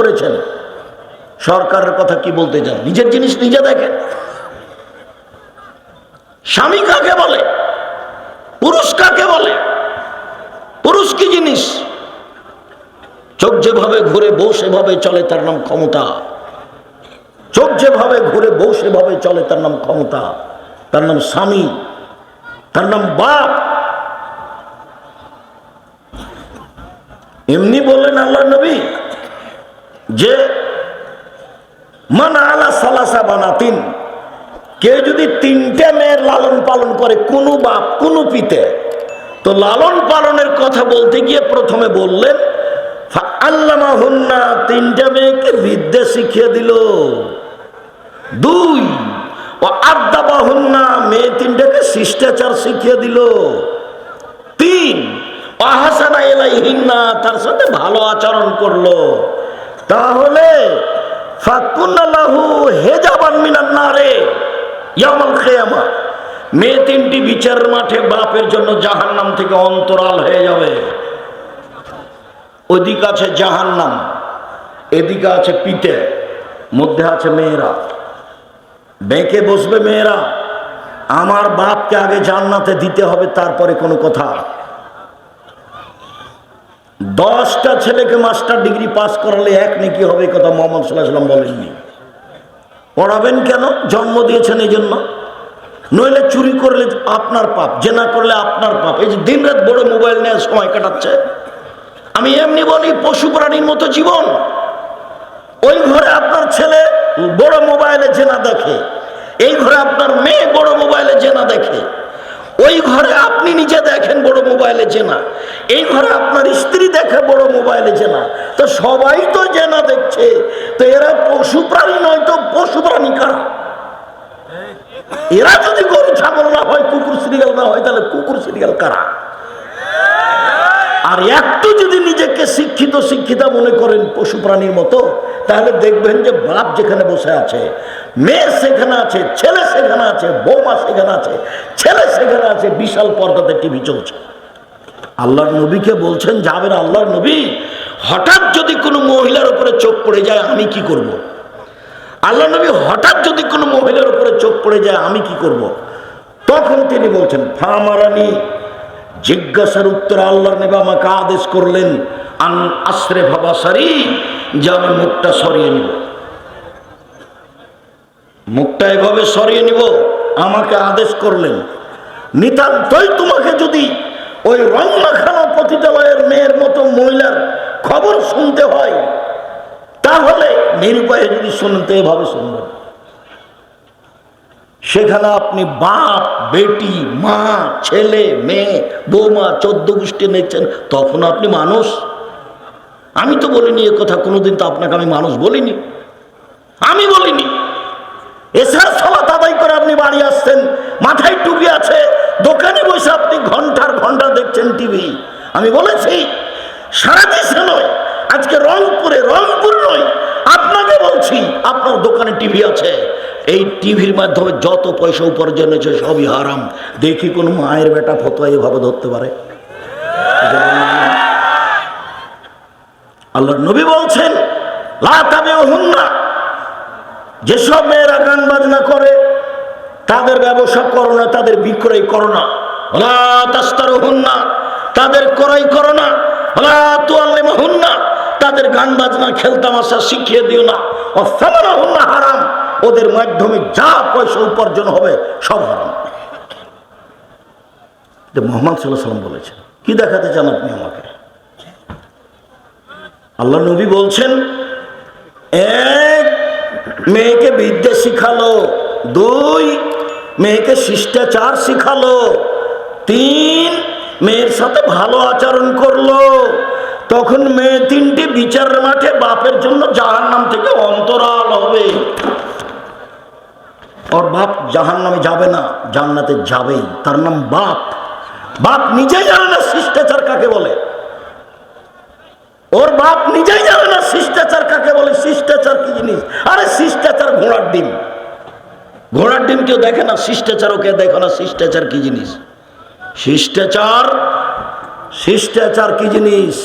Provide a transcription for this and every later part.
করেছেন। সরকারের কথা কি বলতে চান? নিজের জিনিস নিজে দেখেন। স্বামী কাকে বলে? পুরুষ কাকে বলে? পুরুষ কি জিনিস? চোখ যেভাবে ঘুরে বউ সেভাবে চলে, তার নাম ক্ষমতা। চোখ যেভাবে ঘুরে বউ সেভাবে চলে, তার নাম ক্ষমতা। তার নাম স্বামী। তার নাম বাপ। এমনি বললেন আল্লাহ নবী। যে মান আলা সালাসা বানাতিন। কেউ যদি তিনটে মেয়ের লালন পালন করে, কোনো বাপ, কোনো পিতে, তো লালন পালনের কথা বলতে গিয়ে প্রথমে বললেন আল্লামা হুন্না তিনটা মেয়েকে বিদ্যা শিখিয়ে দিল। দুই, ও আদাবা হুন্না মেয়ে তিনটাকে শিষ্টাচার শিখিয়ে দিল। তিন অহাসানা এলাই হিন্না তার সাথে ভালো আচরণ করল। তাহলে ফাকুন্নাল্লাহু হেজাবান মিনান নারে ইয়ামাল খেয়ামা মেয়ে তিনটি বিচারের মাঠে বাপের জন্য জাহান্নাম থেকে অন্তরাল হয়ে যাবে। ওদিকে আছে জাহান্নাম, এদিকে আছে পিতে, মধ্যে আছে মেয়েরা। বেঁকে বসবে মেয়েরা। আমার বাপকে আগে জান্নাতে দিতে হবে, তারপরে কোনো কথা। দশটা ছেলেকে মাস্টার ডিগ্রি পাস করালে এক নাকি হবে কথা মোহাম্মদ সাল্লাহ সাল্লাম বলেননি। পড়াবেন কেন? জন্ম দিয়েছেন এই জন্য নইলে চুরি করলে আপনার পাপ, জেনা করলে আপনার পাপ। এই যে দিন রাত বড় মোবাইল নিয়ে সময় কাটাচ্ছে। আমি এমনি বলি, পশু প্রাণীর মতো জীবন। ওই ঘরে আপনার ছেলে বড় মোবাইলে জেনা দেখে, এই ঘরে আপনার মেয়ে বড় মোবাইলে জেনা দেখে। ওই ঘরে আপনি নিজে দেখেন বড় মোবাইলে চেনা। এই ঘরে আপনার স্ত্রী দেখে বড় মোবাইলে চেনা। তো সবাই তো জেনা দেখছে। তো এরা পশু প্রাণী নয় তো পশু প্রাণী কারা? এরা যদি গরু, ছাগল না হয়, কুকুর, সিরিয়াল না হয়, তাহলে কুকুর, সিরিয়াল কারা? আর একটু যদি নিজেকে শিক্ষিত, শিক্ষিতা মনে করেন পশু প্রাণীর মতো, তাহলে দেখবেন যে বাপ যেখানে বসে আছে, মেয়ে সেখানে আছে, ছেলে সেখানে আছে, বৌমা সেখানে আছে, ছেলে সেখানে আছে, বিশাল পর্দাতে টিভি চলছে আল্লাহর নবীকে বলছেন যাবেন আল্লাহর নবী, হঠাৎ যদি কোনো মহিলার উপরে চোখ পড়ে যায়, আমি কি করব। আল্লাহ নবী হঠাৎ যদি কোনো মহিলার উপরে চোখ পড়ে যায়, আমি কি করব। তখন তিনি বলছেন, ফামারানি জিজ্ঞাসার উত্তরে আল্লাহর নেবে আমাকে আদেশ করলেন, আন আশ্রে ভাবা সারি, যে আমি মুখটা সরিয়ে নিব। মুখটা এভাবে সরিয়ে নিব, আমাকে আদেশ করলেন। নিতান্তই তোমাকে যদি ওই রংমাখানো পতিতালয়ের মেয়ের মতো মহিলার খবর শুনতে হয়, তাহলে নিরুপায়ে যদি শুনতে এভাবে শুনবেন সেখানে আপনি বাপ, বেটি, মা, ছেলে, মেয়ে, বৌমা, চোদ্দ গোষ্ঠী নিচ্ছেন তখন আপনি মানুষ। আমি তো বলিনি এ কথা, কোনোদিন তো আপনাকে আমি মানুষ বলিনি। আমি বলিনি। এছাড়া সলা আদায় করে আপনি বাড়ি আসছেন, মাথায় টুপি আছে, দোকানে বসে আপনি ঘণ্টার ঘণ্টা দেখছেন টিভি। আমি বলেছি, সারা দেশে নয়, আজকে রংপুরে, রংপুর নয়, আপনাকে বলছি, আপনার দোকানে টিভি আছে এই টিভির মাধ্যমে যত পয়সা উপার্জন হয়েছে, সবই হারাম। দেখি কোন মায়ের বেটা ফতোয়া এভাবে ধরতে পারে। আল্লাহ নবী বলছেন যেসব মেয়েরা গান বাজনা করে, তাদের ব্যবসা করো না, তাদের বিক্রয় করো না। তাদের ক্রয় করো না। তাদের গান বাজনা, খেলতামাশা শিখিয়ে দিও না। হারাম। ওদের মাধ্যমে যা পয়সা উপার্জন হবে, সব মোহাম্মদ সাল্লাম বলেছেন। কি দেখাতে চান আপনি আমাকে? আল্লাহ নবী বলছেন, এক মেয়েকে বিদ্যা শিখালো, দুই মেয়েকে শিষ্টাচার শিখালো, তিন মেয়ের সাথে ভালো আচরণ করল, তখন মেয়ে তিনটি বিচারের মাঠে বাপের জন্য জাহার নাম থেকে অন্তরাল হবে। ওর বাপ জাহান নামে যাবে না, জান্নাতে যাবেই। তার নাম বাপ। বাপ নিজেই জানে না শিষ্টাচার কাকে বলে। ওর বাপ নিজেই জানে না শিষ্টাচার কাকে বলে। শিষ্টাচার কি জিনিস? আরে শিষ্টাচার ঘোড়ার ডিম। ঘোড়ার ডিম কেউ দেখে না, শিষ্টাচারও কেউ দেখে না, শিষ্টাচার কি জিনিস? শিষ্টাচার শিষ্টাচার কি জিনিস?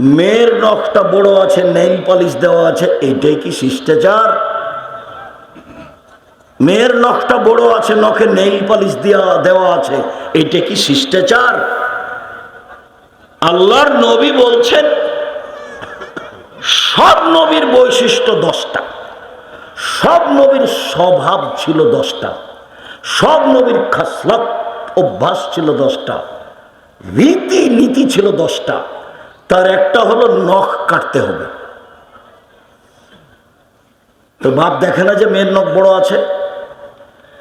মেয়ের নখটা বড় আছে নেইল পলিশ দেওয়া আছে এইটাই কি শিষ্টাচার? মেয়ের নখটা বড় আছে, নখে নেইল পালিশ দেওয়া দেওয়া আছে। এটা কি শিষ্টাচার? আল্লাহর নবী বলছেন, সব নবীর বৈশিষ্ট্য দশটা। সব নবীর স্বভাব ছিল দশটা। সব নবীর খাসলাত অভ্যাস ছিল দশটা। রীতি নীতি ছিল দশটা। তার একটা হলো নখ কাটতে হবে। তো বাপ দেখে না যে মেয়ের নখ বড় আছে?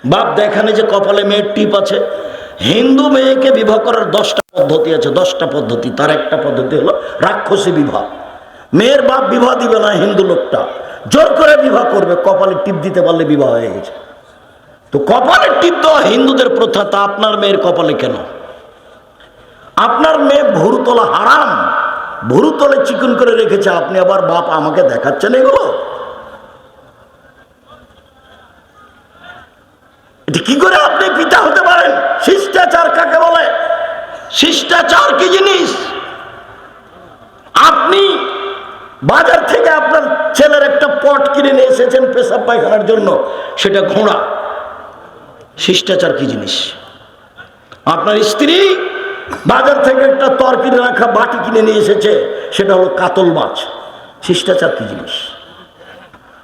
বাপ দেখে না যে কপালে মেয়ের টিপ আছে। হিন্দু মেয়েকে বিবাহ করার দশটা পদ্ধতি আছে, দশটা পদ্ধতি। তার একটা পদ্ধতি হলো রাক্ষসী বিবাহ। মেয়ের বাপ বিবাহ দিবে না হিন্দু লোকটা। জোর করে বিবাহ করবে, কপালে টিপ দিতে পারলে বিবাহ হয়ে গেছে। তো কপালে টিপ দেওয়া হিন্দুদের প্রথা, তা আপনার মেয়ের কপালে কেন? আপনার মেয়ে ভুরু তোলা হারাম, ভুরু তলে চিকন করে রেখেছে, আপনি আবার বাপ আমাকে দেখাচ্ছেন এগুলো এটা কি করে আপনি পিতা হতে পারেন শিষ্টাচার কাকে বলে শিষ্টাচার কি জিনিস আপনি বাজার থেকে আপনার ছেলের একটা পট কিনে নিয়ে এসেছেন পেশাব পায়খানার জন্য, সেটা ঘোড়া। শিষ্টাচার কি জিনিস? আপনার স্ত্রী বাজার থেকে একটা তর কিনে রাখা বাটি কিনে নিয়ে এসেছে, সেটা হলো কাতল মাছ। শিষ্টাচার কি জিনিস?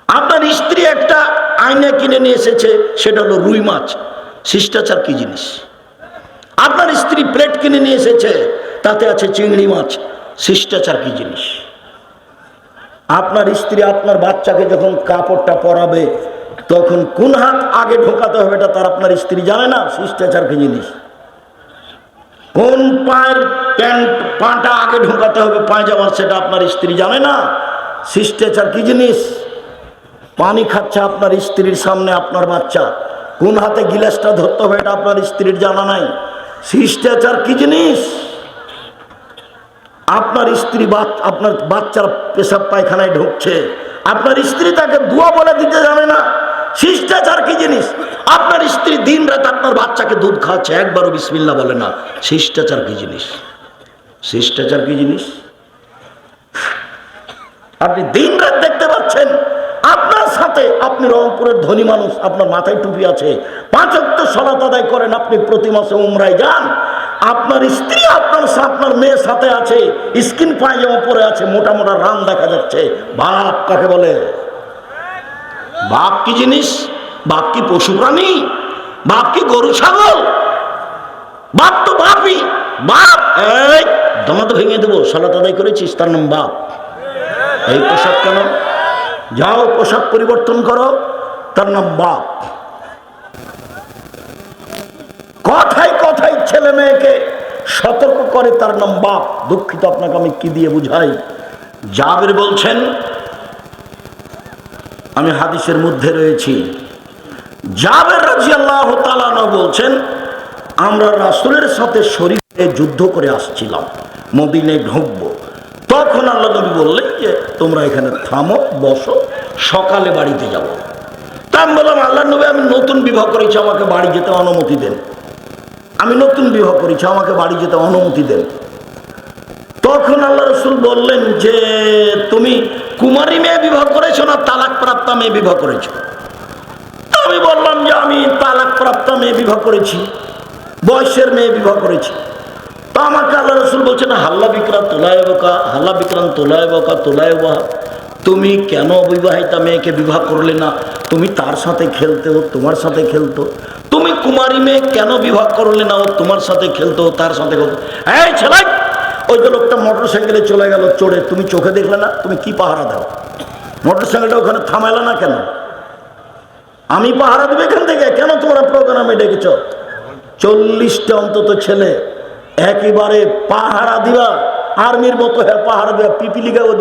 আপনার স্ত্রী একটা আয়না কিনে নিয়ে এসেছে, সেটা হলো রুই মাছ। শিষ্টাচার কি জিনিস? আপনার স্ত্রী প্লেট কিনে নিয়ে এসেছে, তাতে আছে চিংড়ি মাছ। শিষ্টাচার কি জিনিস? আপনার স্ত্রী আপনার বাচ্চাকে যখন কাপড়টা পরাবে, তখন কোন হাত আগে ঢোকাতে হবে এটা তার আপনার স্ত্রী জানে না, শিষ্টাচার কি জিনিস? কোন পায়ের প্যান্ট, পাটা আগে ঢোকাতে হবে, পায়জামার সেটা আপনার স্ত্রী জানে না, শিষ্টাচার কি জিনিস? পানি খাচ্ছে আপনার স্ত্রীর সামনে আপনার বাচ্চা, কোন হাতে গিলাসটা ধরতে হবে এটা আপনার স্ত্রীর জানা নাই, শিষ্টাচার কি জিনিস? আপনার স্ত্রী আপনার বাচ্চার পেশাব পায়খানায় ঢুকছে। আপনার স্ত্রী তাকে দুয়া বলে দিতে জানে না। শিষ্টাচার কি জিনিস? আপনার স্ত্রী দিন রাত আপনার বাচ্চাকে দুধ খাওয়াচ্ছে, একবারও বিসমিল্লা বলে না। শিষ্টাচার কি জিনিস? শিষ্টাচার কি জিনিস? আপনি দিন রাত দেখতে পাচ্ছেন, আপনার সাথে আপনি রংপুরের ধনী মানুষ, আপনার মাথায় টুপি আছে। পাঁচক্ত সলাত আদায় করেন, আপনি প্রতি মাসে উমরায় যান। আপনার স্ত্রী, আপনার আপনার মেয়ের সাথে আছে, স্কিন পায়জামা পরে আছে, মোটা মোটা রান দেখা যাচ্ছে। বাপ কাকে বলে? বাপ কি জিনিস? বাপ কি পশু প্রাণী? বাপ কি গরু, ছাগল? বাপ তো বাপই। বাপ, এই দমাতে ভেঙে দেবো সলাত আদায় করেছিস, তার নাম বাপ। এই পোশাক কেন? যাও, পোশাক পরিবর্তন করো, তার নাম বাপ। কথাই কথাই ছেলে মেয়েকে সতর্ক করে তার নাম বাপ? দুঃখিত, আপনাকে আমি কি দিয়ে বুঝাই? জাবের বলছেন, আমি হাদিসের মধ্যে রয়েছি। জাবের রাজি আল্লাহ বলছেন, আমরা রাসুলের সাথে শরীরে যুদ্ধ করে আসছিলাম মদিনে ঢুকবো। তখন আল্লাহ নবী বললেন যে, তোমরা এখানে থামো, বসো, সকালে বাড়িতে যাব। তা আমি বললাম, আল্লাহ নবী, আমি নতুন বিবাহ করেছি, আমাকে বাড়ি যেতে অনুমতি দেন। আমি নতুন বিবাহ করেছি, আমাকে বাড়ি যেতে অনুমতি দেন। তখন আল্লাহ রসুল বললেন যে, তুমি কুমারী মেয়ে বিবাহ করেছ না তালাক প্রাপ্তা মেয়ে বিবাহ করেছ? আমি বললাম যে, আমি তালাক প্রাপ্তা মেয়ে বিবাহ করেছি, বয়সের মেয়ে বিবাহ করেছি। তো আমাকে আল্লাহ রসুল বলছেন, হাল্লা বিক্রাম তোলায় বোকা হাল্লা বিক্রাম তোলায় বোকা তোলায় বাহা তুমি কেন অবিবাহিতা মেয়েকে বিবাহ করলে না? তুমি তার সাথে খেলতে ও তোমার সাথে খেলতো। তুমি কুমারী মেয়ে কেন বিবাহ করলে না ও তোমার সাথে খেলতো তার সাথে খেলতো? এই ছেলে! ওই যে লোকটা মোটর সাইকেলে চলে গেল চড়ে, তুমি চোখে দেখলে না? তুমি কি পাহারা দাও? মোটর সাইকেলটা ওখানে থামাইলে না কেন? আমি পাহারা দেবো এখান থেকে? কেন তোমরা প্রোগ্রামে ডেকেছ? চল্লিশটা অন্তত ছেলে। একেবারে পাহারা দিবা, আর্মির মতো হ্যাঁ পাহারা দেওয়া পিপিলিকা ওদিকে